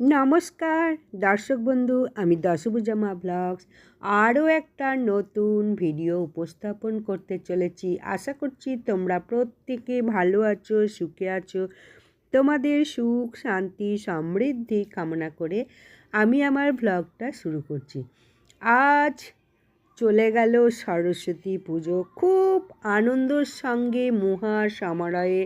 নমস্কার, দর্শক বন্ধু, আমি দশভুজামা ব্লগস। আরও একটা নতুন ভিডিও উপস্থাপন করতে চলেছি। আশা করছি তোমরা প্রত্যেকে ভালো আছো, সুখে আছো। তোমাদের সুখ, শান্তি, সমৃদ্ধি কামনা করে আমি আমার ব্লগটা শুরু করছি। আজ চলে গেল সরস্বতী পুজো। খুব আনন্দের সঙ্গে মহা সমারোহে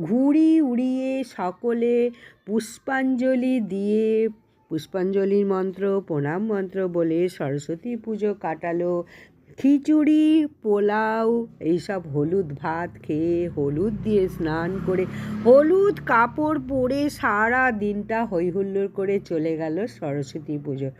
ঘুড়ি উড়িয়ে সকলে পুষ্পাঞ্জলি দিয়ে, পুষ্পাঞ্জলির মন্ত্র, প্রণাম মন্ত্র বলে সরস্বতী পুজো কাটালো। খিচুড়ি, পোলাও, এইসব হলুদ ভাত খেয়ে হলুদ দিয়ে স্নান করে হলুদ কাপড় পরে সারা দিনটা হৈহুল্লোড় করে চলে গেল সরস্বতী পুজো।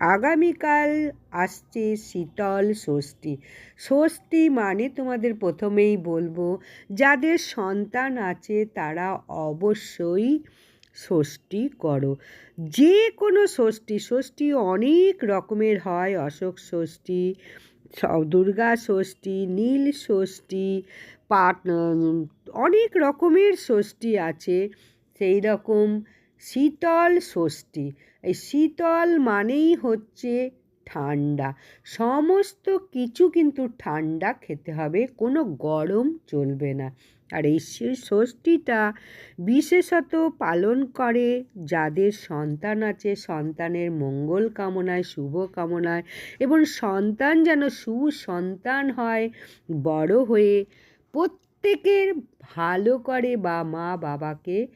আগামীকাল আসছে শীতল ষষ্ঠী। ষষ্ঠী মানে তোমাদের প্রথমেই বলব, যাদের সন্তান আছে তারা অবশ্যই ষষ্ঠী করো। যে কোনো ষষ্ঠী ষষ্ঠী অনেক রকমের হয়, অশোক ষষ্ঠী দুর্গা ষষ্ঠী, নীল ষষ্ঠী, পাট অনেক রকমের ষষ্ঠী আছে। সেই রকম শীতল ষষ্ঠী। এই শীতল মানেই হচ্ছে ঠান্ডা। সমস্ত কিছু কিন্তু ঠান্ডা খেতে হবে, কোনো গরম চলবে না। আর এই ষষ্ঠীটা বিশেষত পালন করে যাদের সন্তান আছে, সন্তানের মঙ্গল কামনায়, শুভ কামনায়, এবং সন্তান যেন সুসন্তান হয়, বড় হয়ে প্রত্যেকের ভালো করে বা মা বাবাকে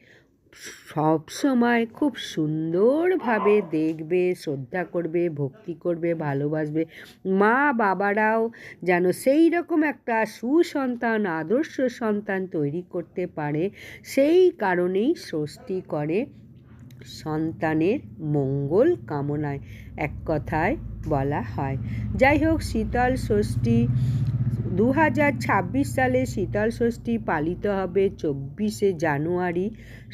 সব সময় খুব সুন্দরভাবে দেখবে, শ্রদ্ধা করবে, ভক্তি করবে, ভালোবাসবে। মা বাবারাও যেন সেই রকম একটা সুসন্তান, আদর্শ সন্তান তৈরি করতে পারে, সেই কারণেই ষষ্ঠী করে সন্তানের মঙ্গল কামনায়, এক কথায় বলা হয়। যাই হোক, শীতল ষষ্ঠী দু হাজার ছাব্বিশ সালে শীতল ষষ্ঠী পালিত হবে চব্বিশে জানুয়ারি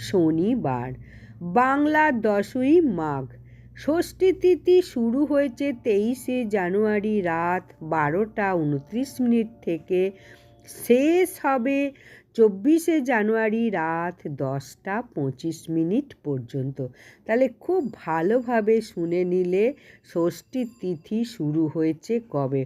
শনিবার। বাংলার দশই মাঘ। ষষ্ঠী তিথি শুরু হয়েছে তেইশে জানুয়ারি রাত বারোটা উনত্রিশ মিনিট থেকে। শেষ হবে চব্বিশে জানুয়ারি রাত দশটা পঁচিশ মিনিট পর্যন্ত। তাহলে খুব ভালোভাবে শুনে নিলে ষষ্ঠী তিথি শুরু হয়েছে কবে?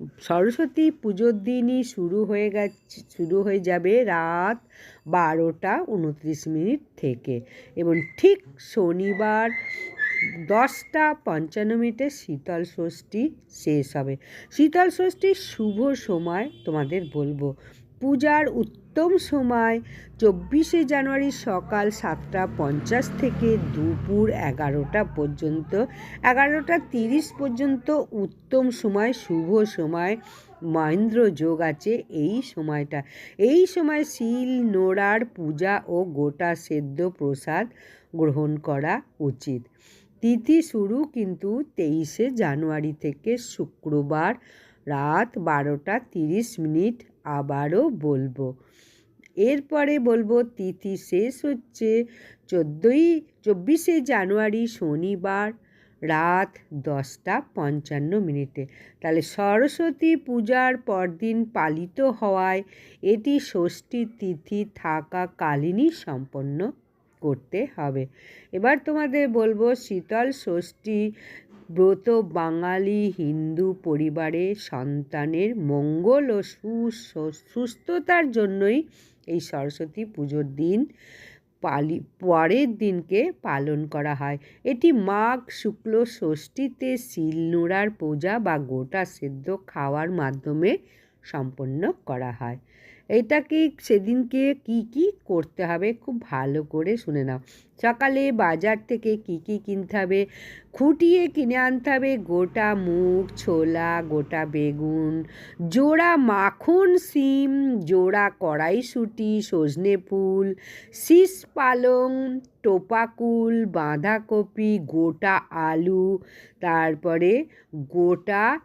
সরস্বতী পুজোর দিনই শুরু হয়ে গেছে, শুরু হয়ে যাবে রাত বারোটা উনত্রিশ মিনিট থেকে এবং ঠিক শনিবার দশটা পঞ্চান্ন মিনিটে শীতল ষষ্ঠী শেষ হবে। শীতল ষষ্ঠীর শুভ সময় তোমাদের বলব। পূজার উত্তম সময় চব্বিশে জানুয়ারি সকাল সাতটা পঞ্চাশ থেকে দুপুর এগারোটা পর্যন্ত, এগারোটা তিরিশ পর্যন্ত উত্তম সময়, শুভ সময়, মহেন্দ্র যোগ আছে এই সময়টা। এই সময় শিল, নোড়ার পূজা ও গোটা সেদ্ধ প্রসাদ গ্রহণ করা উচিত। তিথি শুরু কিন্তু তেইশে জানুয়ারি থেকে শুক্রবার রাত বারোটা তিরিশ মিনিট আবারও বলব। এরপরে বলব, তিথি শেষ হচ্ছে চোদ্দোই, চব্বিশে জানুয়ারি শনিবার রাত দশটা পঞ্চান্ন মিনিটে। তাহলে সরস্বতী পূজার পরদিন পালিত হওয়ায় এটি ষষ্ঠী তিথি থাকাকালীনই সম্পন্ন করতে হবে। এবার তোমাদের বলব, শীতল ষষ্ঠী ব্রত বাঙালি হিন্দু পরিবারে সন্তানের মঙ্গল ও সুস্থতার জন্যই এই সরস্বতী পুজোর দিন পালি, পরের দিনকে পালন করা হয়। এটি মাঘ, শুক্ল, ষষ্ঠীতে শিলনোড়ার পূজা বা গোটা সেদ্ধ খাওয়ার মাধ্যমে সম্পন্ন করা হয়। এটাকে সেদিনকে কি কি করতে হবে খুব ভালো করে শুনে নাও। সকালে বাজার থেকে কি কি কিনতে হবে? খুঁটিয়ে কিনে আনতে হবে গোটা মুগ, ছোলা, গোটা বেগুন, জোড়া মাখন, সিম, জোড়া কড়াইশুঁটি, সজনে ফুল, শীষ পালং, টোপাকুল, বাঁধাকপি, গোটা আলু, তারপরে গোটা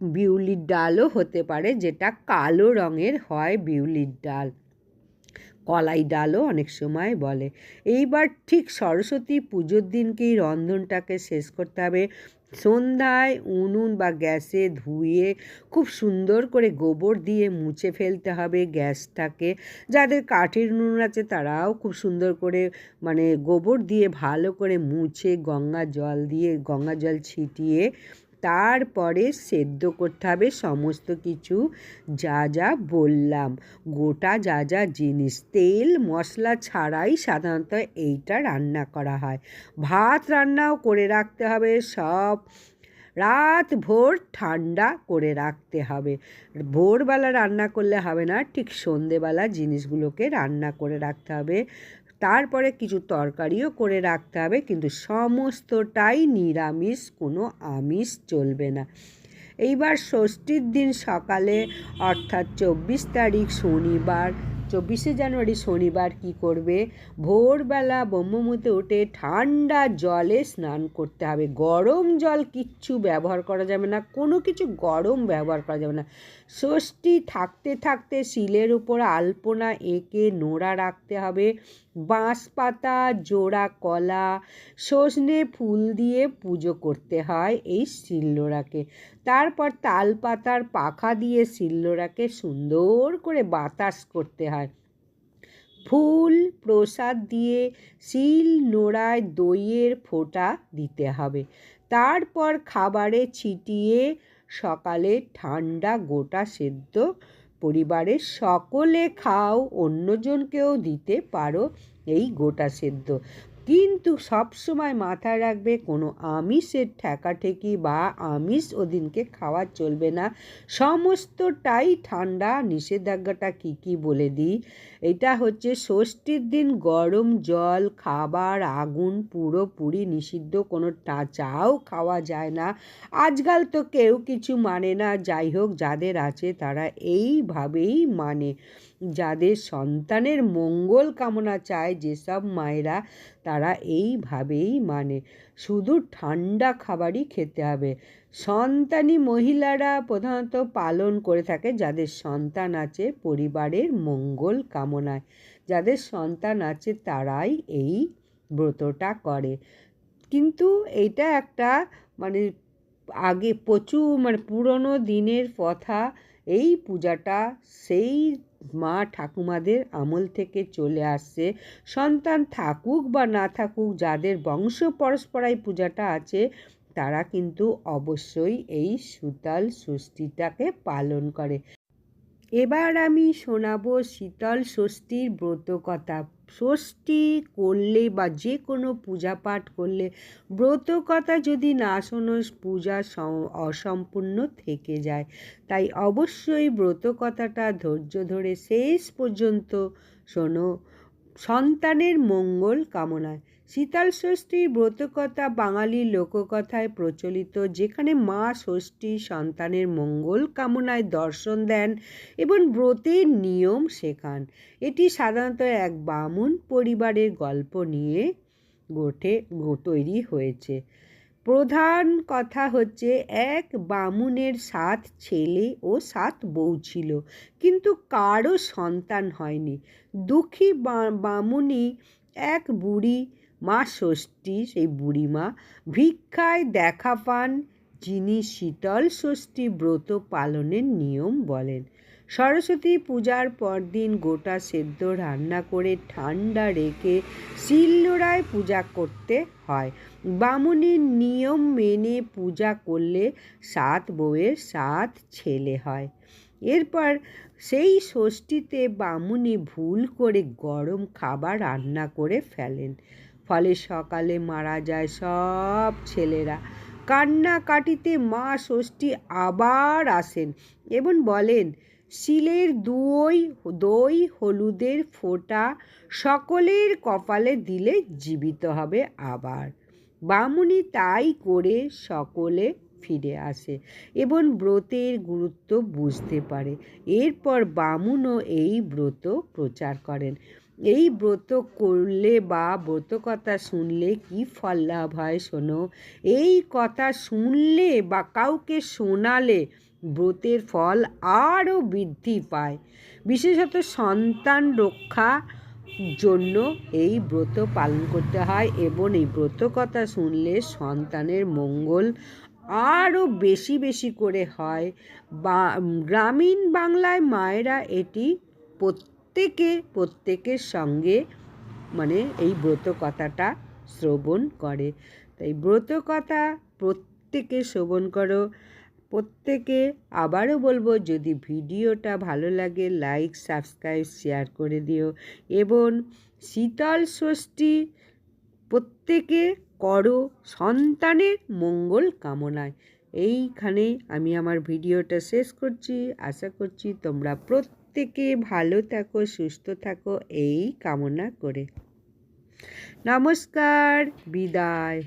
বিউলির ডালও হতে পারে, যেটা কালো রঙের হয় বিউলির ডাল। কলাই ডালও অনেক সময় বলে। এইবার ঠিক সরস্বতী পুজোর দিনকেই রন্ধনটাকে শেষ করতে হবে। সন্ধ্যায় উনুন বা গ্যাসে ধুয়ে খুব সুন্দর করে গোবর দিয়ে মুছে ফেলতে হবে গ্যাসটাকে। যাদের কাঠের উনুন আছে তারাও খুব সুন্দর করে মানে গোবর দিয়ে ভালো করে মুছে গঙ্গা জল দিয়ে গঙ্গা জল ছিটিয়ে তারপরে সেদ্ধ করতে হবে সমস্ত কিছু। যা যা বললাম, গোটা যা যা জিনিস, তেল, মশলা ছাড়াই সাধারণত এইটা রান্না করা হয়। ভাত রান্নাও করে রাখতে হবে, সব রাত ভোর ঠান্ডা করে রাখতে হবে। ভোরবেলা রান্না করলে হবে না, ঠিক সন্ধেবেলা জিনিসগুলোকে রান্না করে রাখতে হবে। তারপরে কিছু তরকারিও করে রাখতে হবে, কিন্তু সমস্তটাই নিরামিষ, কোনো আমিষ চলবে না। এইবার ষষ্ঠীর দিন সকালে, অর্থাৎ চব্বিশ তারিখ শনিবার, চব্বিশে জানুয়ারি শনিবার কি করবে? ভোরবেলা ব্রহ্মমুহূর্তে উঠে ঠান্ডা জলে স্নান করতে হবে। গরম জল কিচ্ছু ব্যবহার করা যাবে না, কোনো কিছু গরম ব্যবহার করা যাবে না। ষষ্ঠী থাকতে থাকতে শিলের উপর আলপনা এঁকে নোড়া রাখতে হবে। বাঁশ পাতা জোড়া কলা, সজনে ফুল দিয়ে পুজো করতে হয় এই শিলনোড়াকে তারপর তাল পাতার পাখা দিয়ে শিলনোড়াকে সুন্দর করে বাতাস করতে হয়। ফুল প্রসাদ দিয়ে শিল নোড়ায় দইয়ের ফোঁটা দিতে হবে। তারপর খাবারে ছিটিয়ে সকালে ঠান্ডা গোটা সেদ্ধ পরিবারের সকলে খাও অন্যজনকেও দিতে পারো এই গোটা সেদ্ধ। কিন্তু সবসময় মাথায় রাখবে, কোনো আমিষের ঠেকাঠেকি বা আমিষ ওদিনকে খাওয়া চলবে না। সমস্তটাই ঠান্ডা, নিষেধাজ্ঞাটা কী কী বলে দিই? এটা হচ্ছে ষষ্ঠীর দিন গরম জল, খাবার, আগুন পুরোপুরি নিষিদ্ধ, কোনো চাও খাওয়া যায় না। আজকাল তো কেউ কিছু মানে না, যাই হোক, যাদের আছে তারা এইভাবেই মানে। যাদের সন্তানের মঙ্গল কামনা চায়, যেসব মায়েরা তারা এইভাবেই মানে শুধু ঠান্ডা খাবারই খেতে হবে। সন্তানী মহিলারা প্রধানত পালন করে থাকে যাদের সন্তান আছে পরিবারের মঙ্গল কামনায়। যাদের সন্তান আছে তারাই এই ব্রতটা করে। কিন্তু এটা একটা মানে আগে প্রচুর মানে পুরনো দিনের কথা এই পূজাটা সেই মা ঠাকুমাদের আমল থেকে চলে আসছে। সন্তান থাকুক বা না থাকুক, যাদের বংশ পরস্পরাই পূজাটা আছে, তারা কিন্তু অবশ্যই এই সুতাল ষষ্ঠীটাকে পালন করে। এবার আমি শোনাবো শীতল ষষ্ঠীর ব্রত কথা ষষ্ঠী করলে বা যে কোনো পূজা পাঠ করলে ব্রত কথা যদি না শোনো পূজা অসম্পূর্ণ থেকে যায়। তাই অবশ্যই ব্রত কথাটা ধৈর্য ধরে শেষ পর্যন্ত শোনো। সন্তানের মঙ্গল কামনায়। শীতল ষষ্ঠীর ব্রতকথা বাঙালির লোককথায় প্রচলিত, যেখানে মা ষষ্ঠী সন্তানের মঙ্গল কামনায় দর্শন দেন এবং ব্রতের নিয়ম শেখান। এটি সাধারণত এক বামুন পরিবারের গল্প নিয়ে গোটে তৈরি হয়েছে। প্রধান কথা হচ্ছে, এক বামুনের সাত ছেলে ও সাত বউ ছিল, কিন্তু কারও সন্তান হয়নি। দুঃখী বামুনি এক বুড়ি মা ষষ্ঠী, সেই বুড়িমা, ভিক্ষায় দেখা পান যিনি শীতল ষষ্ঠী ব্রত পালনের নিয়ম বলেন। সরস্বতী পূজার পরদিন গোটা সেদ্ধ রান্না করে ঠান্ডা রেখে শিলনোড়ায় পূজা করতে হয়। বামুনির নিয়ম মেনে পূজা করলে সাত বউয়ের সাত ছেলে হয়। এরপর সেই ষষ্ঠীতে বামুনি ভুল করে গরম খাবার রান্না করে ফেলেন। ফলে সকালে মারা যায় সব ছেলেরা। কান্নাকাটিতে মা ষষ্ঠী আবার আসেন এবং বলেন, শিলের দুই, দই, হলুদের ফোঁটা সকলের কপালে দিলে জীবিত হবে আবার। বামুনি তাই করে সকলে ফিরে আসে এবং ব্রতের গুরুত্ব বুঝতে পারে। এরপর বামুনও এই ব্রত প্রচার করেন। এই ব্রত করলে বা ব্রত কথা শুনলে কি ফল লাভ হয় শোনো? এই কথা শুনলে বা কাউকে শোনালে ব্রতের ফল আরও বৃদ্ধি পায়। বিশেষত সন্তান রক্ষা জন্য এই ব্রত পালন করতে হয় এবং এই ব্রত কথা শুনলে সন্তানের মঙ্গল আরও বেশি বেশি করে হয়। বা গ্রামীণ বাংলায় মায়েরা এটি প্রত্যেকে প্রত্যেকের সঙ্গে মানে এই ব্রত কথাটা শ্রবণ করে। তাই ব্রত কথা প্রত্যেকে শ্রবণ করো। প্রত্যেকে আবারও বলব, যদি ভিডিওটা ভালো লাগে লাইক সাবস্ক্রাইব শেয়ার করে দিও। এবং শীতল ষষ্ঠী প্রত্যেকে করো সন্তানের মঙ্গল কামনায়। এইখানে আমি আমার ভিডিওটা শেষ করছি। আশা করছি তোমরা প্রত্যেকে ভালো থাকো সুস্থ থাকো এই কামনা করে। নমস্কার বিদায়।